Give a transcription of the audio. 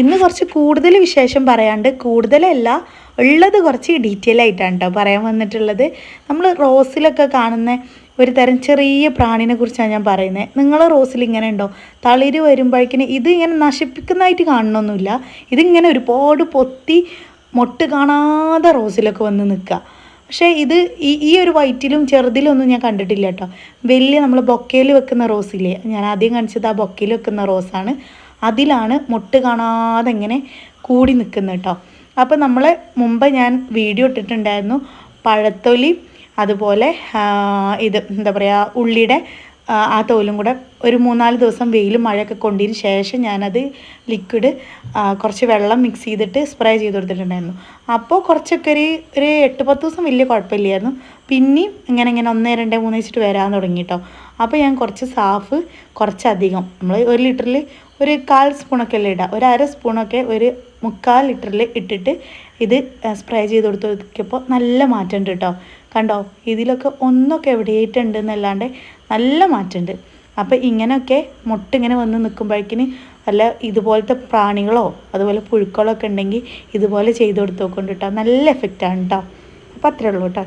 ഇന്ന് കുറച്ച് കൂടുതൽ വിശേഷം പറയാണ്ട് കൂടുതലല്ല ഉള്ളത് കുറച്ച് ഡീറ്റെയിൽ ആയിട്ടാണ് കേട്ടോ പറയാൻ വന്നിട്ടുള്ളത്. നമ്മൾ റോസിലൊക്കെ കാണുന്ന ഒരു തരം ചെറിയ പ്രാണിനെ കുറിച്ചാണ് ഞാൻ പറയുന്നത് നിങ്ങളെ റോസിൽ ഇങ്ങനെ ഉണ്ടോ? തളിര് വരുമ്പോഴേക്കിന് ഇത് ഇങ്ങനെ നശിപ്പിക്കുന്നതായിട്ട് കാണണമെന്നില്ല ഇതിങ്ങനെ ഒരുപാട് പൊത്തി മൊട്ട് കാണാതെ റോസിലൊക്കെ വന്ന് നിൽക്കുക. പക്ഷേ ഇത് ഈ ഈ ഒരു വൈറ്റിലും ചെറുതിലൊന്നും ഞാൻ കണ്ടിട്ടില്ല കേട്ടോ വലിയ നമ്മൾ ബൊക്കയിൽ വെക്കുന്ന റോസില്ലേ? ഞാൻ ആദ്യം കാണിച്ചത് ആ ബൊക്കയിൽ വെക്കുന്ന റോസാണ്. അതിലാണ് മുട്ട് കാണാതെ ഇങ്ങനെ കൂടി നിൽക്കുന്നത് കേട്ടോ. അപ്പോൾ നമ്മൾ മുമ്പ് ഞാൻ വീഡിയോ ഇട്ടിട്ടുണ്ടായിരുന്നു പഴത്തൊലി അതുപോലെ ഇത് എന്താ പറയുക ഉള്ളിയുടെ ആ തോലും കൂടെ ഒരു മൂന്നാൽ ദിവസം വെയിലും മഴയൊക്കെ കൊണ്ടതിന് ശേഷം ഞാനത് ലിക്വിഡ് കുറച്ച് വെള്ളം മിക്സ് ചെയ്തിട്ട് സ്പ്രേ ചെയ്ത് കൊടുത്തിട്ടുണ്ടായിരുന്നു. അപ്പോൾ കുറച്ചൊക്കെ ഒരു ഒരു എട്ട് പത്ത് ദിവസം വലിയ കുഴപ്പമില്ലായിരുന്നു. പിന്നെയും ഇങ്ങനെ ഇങ്ങനെ ഒന്ന് രണ്ട് മൂന്ന് വെച്ചിട്ട് വരാൻ തുടങ്ങി കേട്ടോ അപ്പോൾ ഞാൻ കുറച്ച് സാഫ് കുറച്ചധികം. നമ്മൾ ഒരു ലിറ്ററിൽ ഒരു കാൽ സ്പൂണൊക്കെ അല്ലേ ഇടുക ഒരു അര സ്പൂണൊക്കെ ഒരു മുക്കാൽ ലിറ്ററിൽ ഇട്ടിട്ട് ഇത് സ്പ്രേ ചെയ്ത് കൊടുത്ത് നോക്കിയപ്പോൾ നല്ല മാറ്റമുണ്ട് കേട്ടോ കണ്ടോ? ഇതിലൊക്കെ ഒന്നൊക്കെ എവിടെയായിട്ടുണ്ട് എന്നല്ലാണ്ട് നല്ല മാറ്റമുണ്ട്. അപ്പോൾ ഇങ്ങനെയൊക്കെ മുട്ട ഇങ്ങനെ വന്ന് നിൽക്കുമ്പോഴേക്കിന് വല്ല ഇതുപോലത്തെ പ്രാണികളോ അതുപോലെ പുഴുക്കളോ ഒക്കെ ഉണ്ടെങ്കിൽ ഇതുപോലെ ചെയ്ത് കൊടുത്ത് നോക്കൊണ്ട് കേട്ടോ. നല്ല എഫക്റ്റാണ് കേട്ടോ അപ്പോൾ അത്രേ ഉള്ളൂ കേട്ടോ.